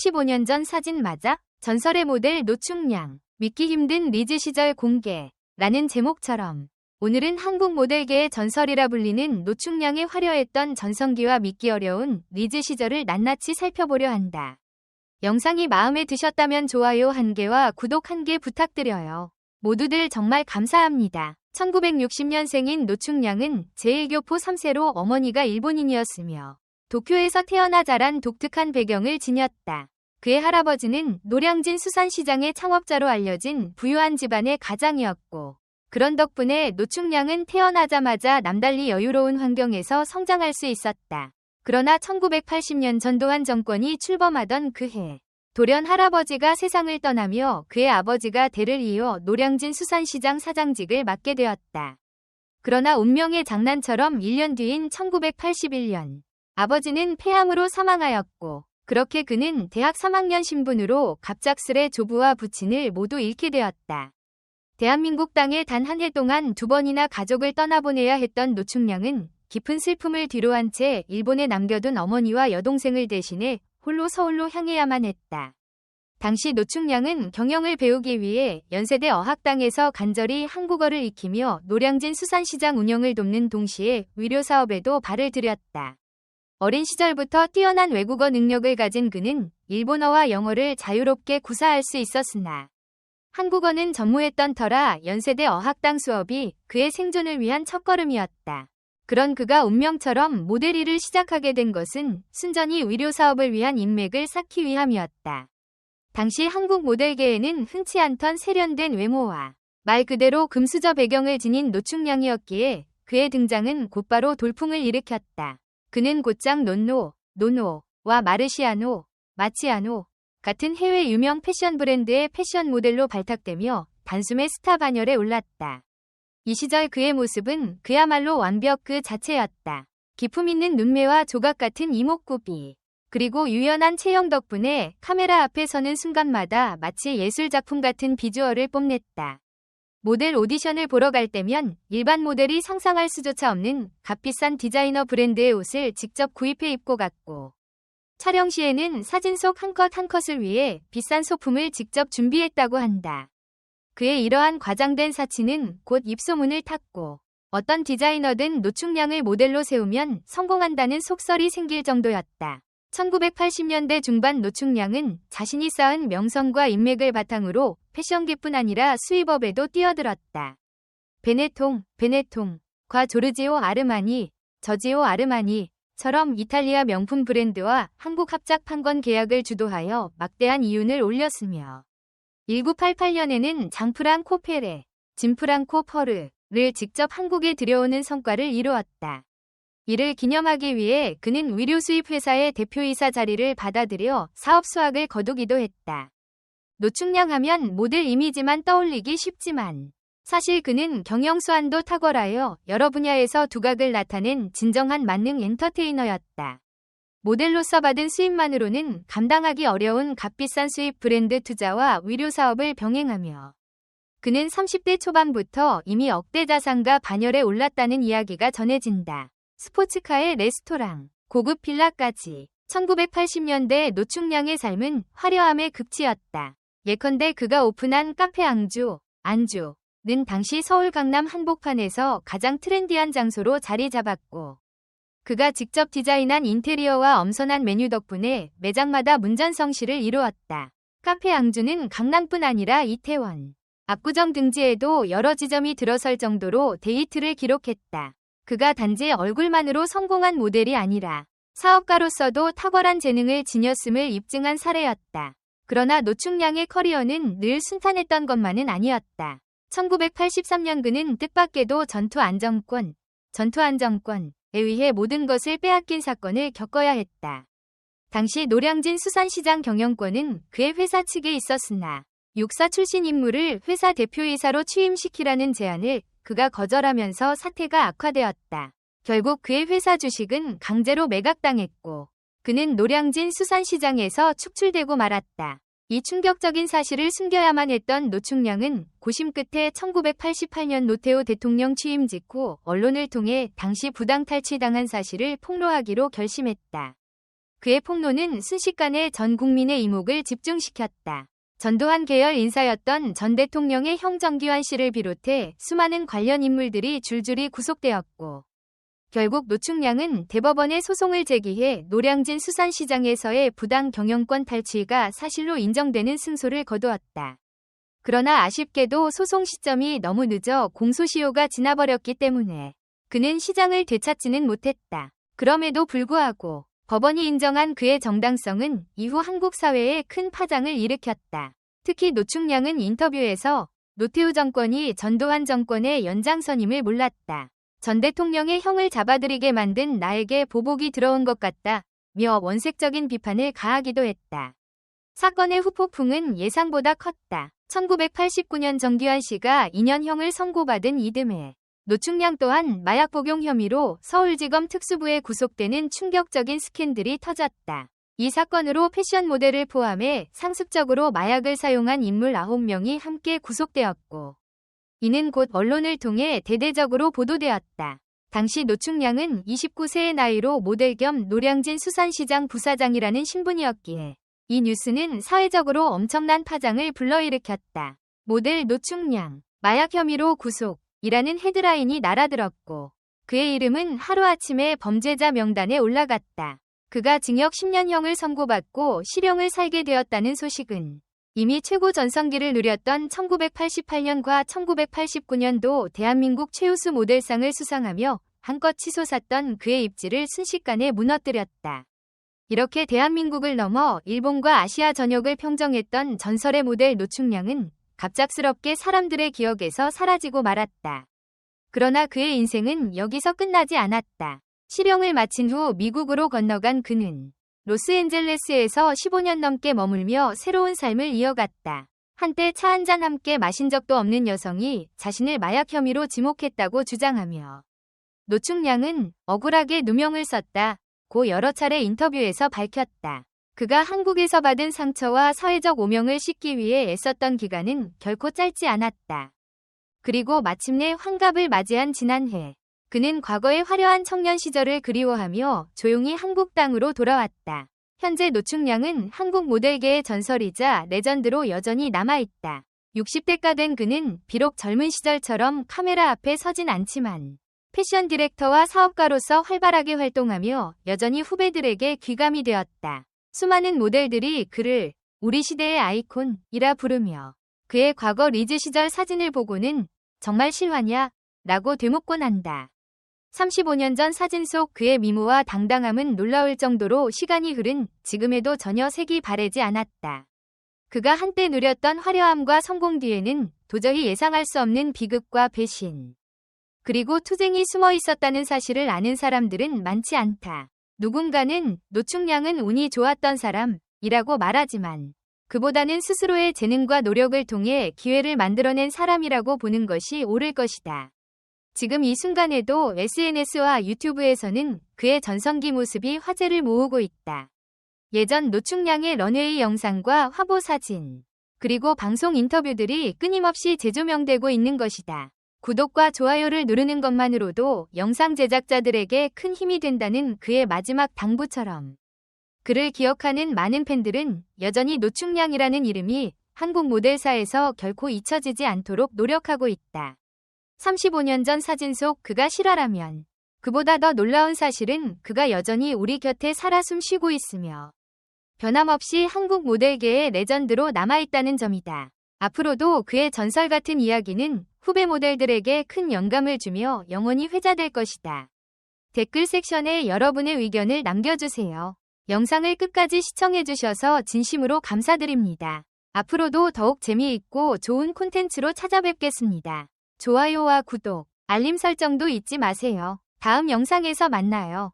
35년 전 사진 맞아? 전설의 모델 노충량, 믿기 힘든 리즈 시절 공개. 라는 제목처럼 오늘은 한국 모델계의 전설이라 불리는 노충량의 화려했던 전성기와 믿기 어려운 리즈 시절을 낱낱이 살펴보려 한다. 영상이 마음에 드셨다면 좋아요 한 개와 구독 한개 부탁드려요. 모두들 정말 감사합니다. 1960년생인 노충량은 제1교포 3세로 어머니가 일본인이었으며 도쿄에서 태어나 자란 독특한 배경을 지녔다. 그의 할아버지는 노량진 수산시장의 창업자로 알려진 부유한 집안의 가장이었고 그런 덕분에 노충량은 태어나자마자 남달리 여유로운 환경에서 성장할 수 있었다. 그러나 1980년 전두환 정권이 출범하던 그 해 돌연 할아버지가 세상을 떠나며 그의 아버지가 대를 이어 노량진 수산시장 사장직을 맡게 되었다. 그러나 운명의 장난처럼 1년 뒤인 1981년 아버지는 폐암으로 사망하였고 그렇게 그는 대학 3학년 신분으로 갑작스레 조부와 부친을 모두 잃게 되었다. 대한민국 땅에 단 한 해 동안 두 번이나 가족을 떠나보내야 했던 노충량은 깊은 슬픔을 뒤로한 채 일본에 남겨둔 어머니와 여동생을 대신해 홀로 서울로 향해야만 했다. 당시 노충량은 경영을 배우기 위해 연세대 어학당에서 간절히 한국어를 익히며 노량진 수산시장 운영을 돕는 동시에 위료사업에도 발을 들였다. 어린 시절부터 뛰어난 외국어 능력을 가진 그는 일본어와 영어를 자유롭게 구사할 수 있었으나 한국어는 전무했던 터라 연세대 어학당 수업이 그의 생존을 위한 첫걸음이었다. 그런 그가 운명처럼 모델 일을 시작하게 된 것은 순전히 의료 사업을 위한 인맥을 쌓기 위함이었다. 당시 한국 모델계에는 흔치 않던 세련된 외모와 말 그대로 금수저 배경을 지닌 노충량이었기에 그의 등장은 곧바로 돌풍을 일으켰다. 그는 곧장 논노, 노노와 마르시아노, 마치아노 같은 해외 유명 패션 브랜드의 패션 모델로 발탁되며 단숨에 스타 반열에 올랐다. 이 시절 그의 모습은 그야말로 완벽 그 자체였다. 기품 있는 눈매와 조각 같은 이목구비, 그리고 유연한 체형 덕분에 카메라 앞에 서는 순간마다 마치 예술작품 같은 비주얼을 뽐냈다. 모델 오디션을 보러 갈 때면 일반 모델이 상상할 수조차 없는 값비싼 디자이너 브랜드의 옷을 직접 구입해 입고 갔고 촬영 시에는 사진 속 한 컷 한 컷을 위해 비싼 소품을 직접 준비했다고 한다. 그의 이러한 과장된 사치는 곧 입소문을 탔고 어떤 디자이너든 노충량을 모델로 세우면 성공한다는 속설이 생길 정도였다. 1980년대 중반 노충량은 자신이 쌓은 명성과 인맥을 바탕으로 패션계뿐 아니라 수입업에도 뛰어들었다. 베네통, 베네통, 과 조르지오 아르마니, 저지오 아르마니처럼 이탈리아 명품 브랜드와 한국 합작 판권 계약을 주도하여 막대한 이윤을 올렸으며 1988년에는 장프랑 코 페레, 진프랑코 퍼르를 직접 한국에 들여오는 성과를 이루었다. 이를 기념하기 위해 그는 위료 수입 회사의 대표이사 자리를 받아들여 사업 수확을 거두기도 했다. 노충량 하면 모델 이미지만 떠올리기 쉽지만 사실 그는 경영 수완도 탁월하여 여러 분야에서 두각을 나타낸 진정한 만능 엔터테이너였다. 모델로서 받은 수입만으로는 감당하기 어려운 값비싼 수입 브랜드 투자와 위료 사업을 병행하며 그는 30대 초반부터 이미 억대 자산가 반열에 올랐다는 이야기가 전해진다. 스포츠카의 레스토랑, 고급 빌라까지 1980년대 노충량의 삶은 화려함의 극치였다. 예컨대 그가 오픈한 카페 앙주, 안주는 당시 서울 강남 한복판에서 가장 트렌디한 장소로 자리 잡았고 그가 직접 디자인한 인테리어와 엄선한 메뉴 덕분에 매장마다 문전성시를 이루었다. 카페 앙주는 강남뿐 아니라 이태원, 압구정 등지에도 여러 지점이 들어설 정도로 데이트를 기록했다. 그가 단지 얼굴만으로 성공한 모델이 아니라 사업가로서도 탁월한 재능을 지녔음을 입증한 사례였다. 그러나 노충량의 커리어는 늘 순탄했던 것만은 아니었다. 1983년 그는 뜻밖에도 전투안정권, 전투안정권에 의해 모든 것을 빼앗긴 사건을 겪어야 했다. 당시 노량진 수산시장 경영권은 그의 회사 측에 있었으나 육사 출신 인물을 회사 대표이사로 취임시키라는 제안을 그가 거절하면서 사태가 악화되었다. 결국 그의 회사 주식은 강제로 매각당했고 그는 노량진 수산시장에서 축출되고 말았다. 이 충격적인 사실을 숨겨야만 했던 노충량은 고심 끝에 1988년 노태우 대통령 취임 직후 언론을 통해 당시 부당 탈취당한 사실을 폭로하기로 결심했다. 그의 폭로는 순식간에 전 국민의 이목을 집중시켰다. 전두환 계열 인사였던 전 대통령의 형 정기환 씨를 비롯해 수많은 관련 인물들이 줄줄이 구속되었고 결국 노충량은 대법원에 소송을 제기해 노량진 수산시장에서의 부당 경영권 탈취가 사실로 인정되는 승소를 거두었다. 그러나 아쉽게도 소송 시점이 너무 늦어 공소시효가 지나버렸기 때문에 그는 시장을 되찾지는 못했다. 그럼에도 불구하고 법원이 인정한 그의 정당성은 이후 한국 사회에 큰 파장을 일으켰다. 특히 노충량은 인터뷰에서 노태우 정권이 전두환 정권의 연장선임을 몰랐다. 전 대통령의 형을 잡아들이게 만든 나에게 보복이 들어온 것 같다. 며 원색적인 비판을 가하기도 했다. 사건의 후폭풍은 예상보다 컸다. 1989년 정기환 씨가 2년형을 선고받은 이듬해 노충량 또한 마약 복용 혐의로 서울지검 특수부에 구속되는 충격적인 스캔들이 터졌다. 이 사건으로 패션 모델을 포함해 상습적으로 마약을 사용한 인물 9명이 함께 구속되었고 이는 곧 언론을 통해 대대적으로 보도되었다. 당시 노충량은 29세의 나이로 모델 겸 노량진 수산시장 부사장이라는 신분이었기에 이 뉴스는 사회적으로 엄청난 파장을 불러일으켰다. 모델 노충량, 마약 혐의로 구속, 이라는 헤드라인이 날아들었고 그의 이름은 하루아침에 범죄자 명단에 올라갔다. 그가 징역 10년형을 선고받고 실형을 살게 되었다는 소식은 이미 최고 전성기를 누렸던 1988년과 1989년도 대한민국 최우수 모델상을 수상하며 한껏 치솟았던 그의 입지를 순식간에 무너뜨렸다. 이렇게 대한민국을 넘어 일본과 아시아 전역을 평정했던 전설의 모델 노충량은 갑작스럽게 사람들의 기억에서 사라지고 말았다. 그러나 그의 인생은 여기서 끝나지 않았다. 실형을 마친 후 미국으로 건너간 그는 로스앤젤레스에서 15년 넘게 머물며 새로운 삶을 이어갔다. 한때 차 한 잔 함께 마신 적도 없는 여성이 자신을 마약 혐의로 지목했다고 주장하며 노충량은 억울하게 누명을 썼다. 고 여러 차례 인터뷰에서 밝혔다. 그가 한국에서 받은 상처와 사회적 오명을 씻기 위해 애썼던 기간은 결코 짧지 않았다. 그리고 마침내 환갑을 맞이한 지난해 그는 과거의 화려한 청년 시절을 그리워하며 조용히 한국 땅으로 돌아왔다. 현재 노충량은 한국 모델계의 전설이자 레전드로 여전히 남아있다. 60대가 된 그는 비록 젊은 시절처럼 카메라 앞에 서진 않지만 패션 디렉터와 사업가로서 활발하게 활동하며 여전히 후배들에게 귀감이 되었다. 수많은 모델들이 그를 우리 시대의 아이콘이라 부르며 그의 과거 리즈 시절 사진을 보고는 정말 실화냐? 라고 되묻곤 한다. 35년 전 사진 속 그의 미모와 당당함은 놀라울 정도로 시간이 흐른 지금에도 전혀 색이 바래지 않았다. 그가 한때 누렸던 화려함과 성공 뒤에는 도저히 예상할 수 없는 비극과 배신. 그리고 투쟁이 숨어 있었다는 사실을 아는 사람들은 많지 않다. 누군가는 노충량은 운이 좋았던 사람이라고 말하지만 그보다는 스스로의 재능과 노력을 통해 기회를 만들어낸 사람이라고 보는 것이 옳을 것이다. 지금 이 순간에도 SNS와 유튜브에서는 그의 전성기 모습이 화제를 모으고 있다. 예전 노충량의 런웨이 영상과 화보 사진, 그리고 방송 인터뷰들이 끊임없이 재조명되고 있는 것이다. 구독과 좋아요를 누르는 것만으로도 영상 제작자들에게 큰 힘이 된다는 그의 마지막 당부처럼 그를 기억하는 많은 팬들은 여전히 노충량이라는 이름이 한국 모델사에서 결코 잊혀지지 않도록 노력하고 있다. 35년 전 사진 속 그가 실화라면 그보다 더 놀라운 사실은 그가 여전히 우리 곁에 살아 숨쉬고 있으며 변함없이 한국 모델계의 레전드로 남아있다는 점이다. 앞으로도 그의 전설 같은 이야기는 후배 모델들에게 큰 영감을 주며 영원히 회자될 것이다. 댓글 섹션에 여러분의 의견을 남겨주세요. 영상을 끝까지 시청해주셔서 진심으로 감사드립니다. 앞으로도 더욱 재미있고 좋은 콘텐츠로 찾아뵙겠습니다. 좋아요와 구독, 알림 설정도 잊지 마세요. 다음 영상에서 만나요.